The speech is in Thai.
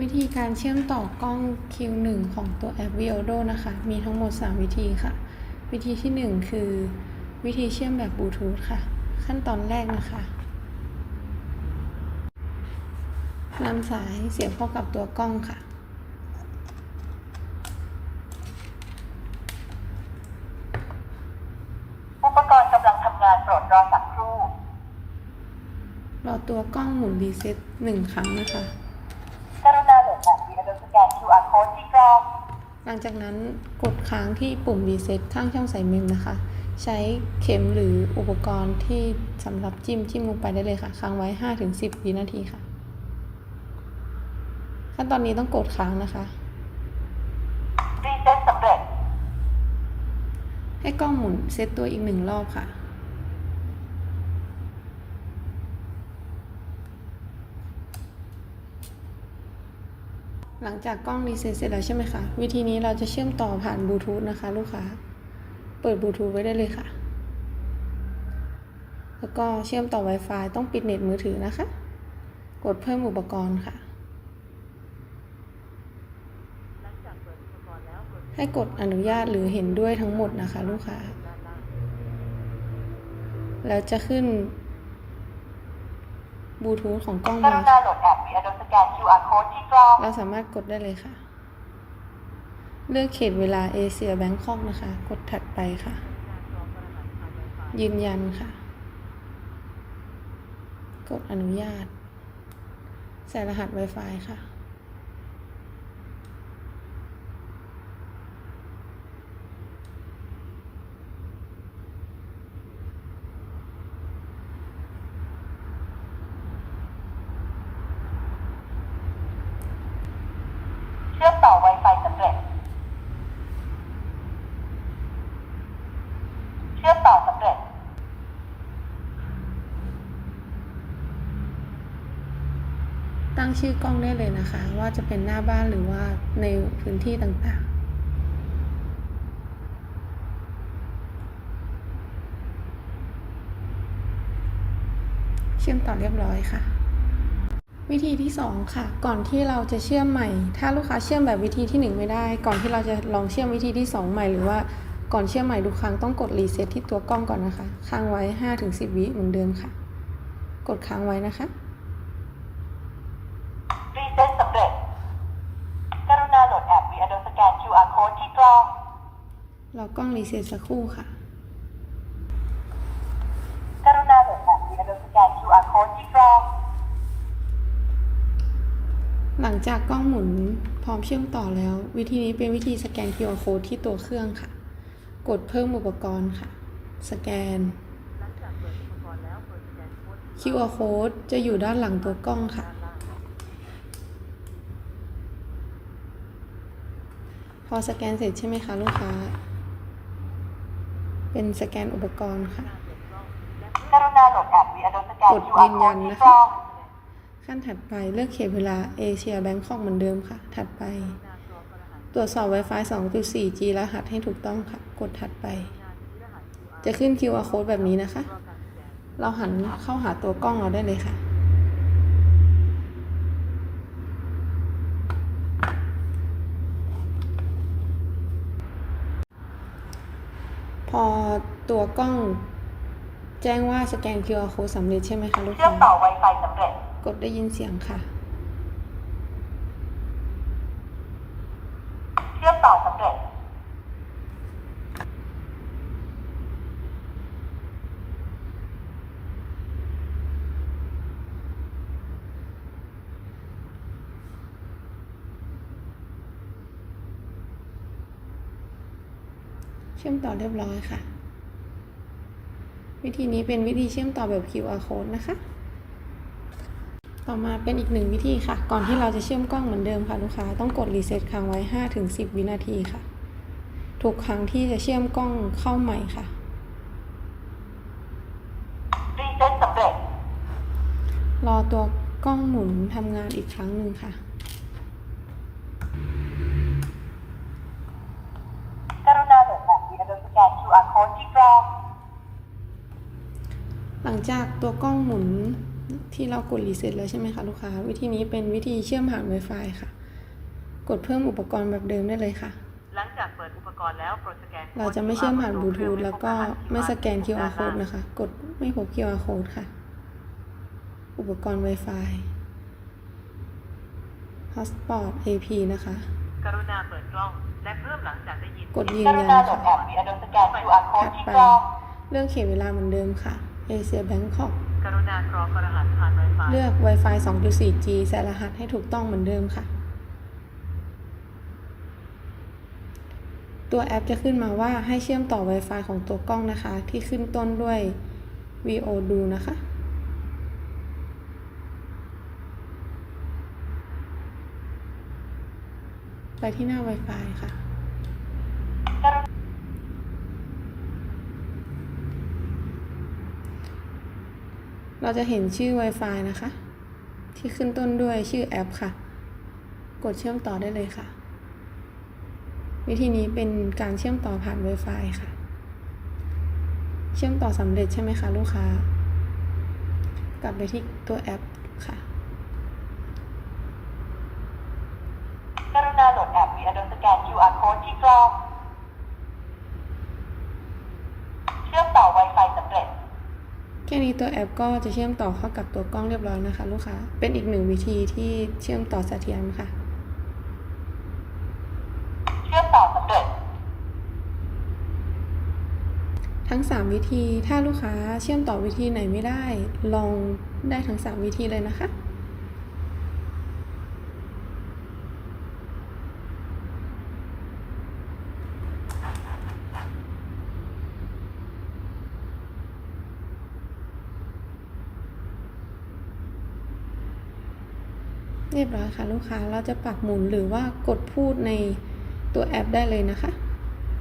วิธีการเชื่อมต่อกล้อง Q1 ของตัวแอป Viodo นะคะ มีทั้งหมด 3 วิธีค่ะ วิธีที่ 1 คือวิธีเชื่อมแบบบลูทูธค่ะ ขั้นตอนแรกนะคะนำสายเสียบเข้ากับตัวกล้องค่ะ อุปกรณ์กำลังทำงานโปรดรอสักครู่ รอตัวกล้องหมุนรีเซ็ตหนึ่งครั้งนะคะ กรุณาโหลดแอปวิดีโอสแกน QR code ที่กล้อง หลังจากนั้นกดค้างที่ปุ่มรีเซ็ตข้างช่องใส่เมมนะคะ ใช้เข็มหรืออุปกรณ์ที่สำหรับจิ้มจิ้มลงไปได้เลยค่ะ ค้างไว้ 5-10 วินาทีค่ะ ขั้นตอนนี้ต้องกดค้างนะคะรีเซ็ตสำเร็จให้กล้องหมุนเซตตัวอีกหนึ่งรอบค่ะ หลังจากกล้องรีเซ็ตเสร็จแล้วใช่ไหมคะ วิธีนี้เราจะเชื่อมต่อผ่านบลูทูธนะคะ ลูกค้า เปิดบลูทูธไว้ได้เลยค่ะ แล้วก็เชื่อมต่อ Wi-Fi ต้องปิดเน็ตมือถือนะคะ กดเพิ่มอุปกรณ์ค่ะ ให้กดอนุญาตหรือเห็นด้วยทั้งหมดนะคะ ลูกค้า แล้วจะขึ้น บลูทูธของกล้องกมารุณาโหลดแอปวิดีโอสแกน QR code ที่กล้อง เราสามารถกดได้เลยค่ะ เลือกเขตเวลาเอเชียแบงคอกนะคะ กดถัดไปค่ะ ยืนยันค่ะ กดอนุญาต ใส่รหัส Wi-Fi ค่ะ ต่อ Wi-Fi สำเร็จ เชื่อมต่อสำเร็จ ตั้งชื่อกล้องได้เลยนะคะ ว่าจะเป็นหน้าบ้านหรือว่าในพื้นที่ต่างๆเชื่อมต่อเรียบร้อยค่ะ วิธีที่ 2 ค่ะ ก่อนที่เราจะเชื่อมใหม่ ถ้าลูกค้าเชื่อมแบบวิธีที่ 1 ไม่ได้ ก่อนที่เราจะลองเชื่อมวิธีที่ 2 ใหม่หรือว่าก่อนเชื่อมใหม่ทุกครั้งต้องกดรีเซ็ตที่ตัวกล้องก่อนนะคะ ค้างไว้ 5-10 วิเหมือนเดิมค่ะ กดค้างไว้นะคะรีเซ็ตสำเร็จกรุณาโหลดแอปวิดีโอสแกน QR code ที่กล้องรอกล้องรีเซ็ตสักครู่ค่ะ กรุณาโหลดแอปวิดีโอสแกน QR code ที่กล้อง ห ลังจากกล้องหมุนพร้อมเชื่อมต่อแล้ว วิธีนี้เป็นวิธีสแกน QR code ที่ตัวเครื่องค่ะ กดเพิ่มอุปกรณ์ค่ะ สแกน QR code จะอยู่ด้านหลังตัวกล้องค่ะ พอสแกนเสร็จใช่ไหมคะลูกค้า เป็นสแกนอุปกรณ์ค่ะกรุณาโหลดแอปวิดีโอสแกนกด QR ยืนยัน code ที่นะกคะล้อง ขั้นถัดไปเลือกเขตเวลาเอเชียแบงคอกเหมือนเดิมค่ะ ถัดไป ตรวจสอบ Wi-Fi 2.4G รหัสให้ถูกต้องค่ะ กดถัดไป จะขึ้น QR code แบบนี้นะคะ เราหันเข้าหาตัวกล้องเราได้เลยค่ะ พอตัวกล้องแจ้งว่าสแกน QR code สำเร็จใช่ไหมคะลูกเชื่อมต่อ Wi-Fi สำเร็จ กดได้ยินเสียงค่ะ เชื่อมต่อสำเร็จ เชื่อมต่อเรียบร้อยค่ะ วิธีนี้เป็นวิธีเชื่อมต่อแบบ QR code นะคะ ต่อมาเป็นอีกหนึ่งวิธีค่ะ ก่อนที่เราจะเชื่อมกล้องเหมือนเดิมค่ะลูกค้าต้องกดรีเซ็ตค้างไว้ 5-10 วินาทีค่ะ ทุกครั้งที่จะเชื่อมกล้องเข้าใหม่ค่ะรีเซ็ตสำเร็จรอตัวกล้องหมุนทำงานอีกครั้งหนึ่งค่ะกรุณาโหลดแอปวิดีโอสแกน QR code ที่กล้องหลังจากตัวกล้องหมุน ที่เรากดรีเซ็ตแล้วใช่ไหมคะลูกค้า วิธีนี้เป็นวิธีเชื่อมผ่าน Wi-Fi ค่ะ กดเพิ่มอุปกรณ์แบบเดิมได้เลยค่ะ หลังจากเปิดอุปกรณ์แล้วโปรดสแกนเราจะไม่เชื่อมผ่านบลูทูธแล้วก็ไม่สแกน QR code นะคะ กดไม่พบ QR code ค่ะ อุปกรณ์ Wi-Fi Hotspot AP นะคะ กรุณาเปิดกล้องและเพิ่มหลังจากได้ยินกดยืนกยัรุนณาโหลค่ะดแอป Viado สแกน QR แท็ code บที่ไปกล้องเลือกเขตเวลาเหมือนเดิมค่ะ Asia Bangkok รุณากรอกรหัสผ่าน Wi-Fi เลือก Wi-Fi 2.4G ใส่รหัสให้ถูกต้องเหมือนเดิมค่ะ ตัวแอปจะขึ้นมาว่าให้เชื่อมต่อ Wi-Fi ของตัวกล้องนะคะ ที่ขึ้นต้นด้วย VO do นะคะไปที่หน้า Wi-Fi ค่ะ กรุณา เราจะเห็นชื่อ Wi-Fi นะคะ ที่ขึ้นต้นด้วยชื่อแอปค่ะ กดเชื่อมต่อได้เลยค่ะ วิธีนี้เป็นการเชื่อมต่อผ่าน Wi-Fi ค่ะ เชื่อมต่อสำเร็จใช่ไหมคะลูกค้า กลับไปที่ตัวแอปค่ะกรุณาโหลดแอป Viado สแกน QR code ที่กล้อง เชื่อมต่อ Wi-Fi แค่นี้ตัวแอปก็จะเชื่อมต่อเข้ากับตัวกล้องเรียบร้อยนะคะ ลูกค้า เป็นอีกหนึ่งวิธีที่เชื่อมต่อเสถียรค่ะ เชื่อมต่อสำเร็จ ทั้ง 3 วิธี ถ้าลูกค้าเชื่อมต่อวิธีไหนไม่ได้ ลองได้ทั้ง 3 วิธีเลยนะคะ เรียบร้อยค่ะลูกค้าเราจะปักหมุนหรือว่ากดพูดในตัวแอปได้เลยนะคะ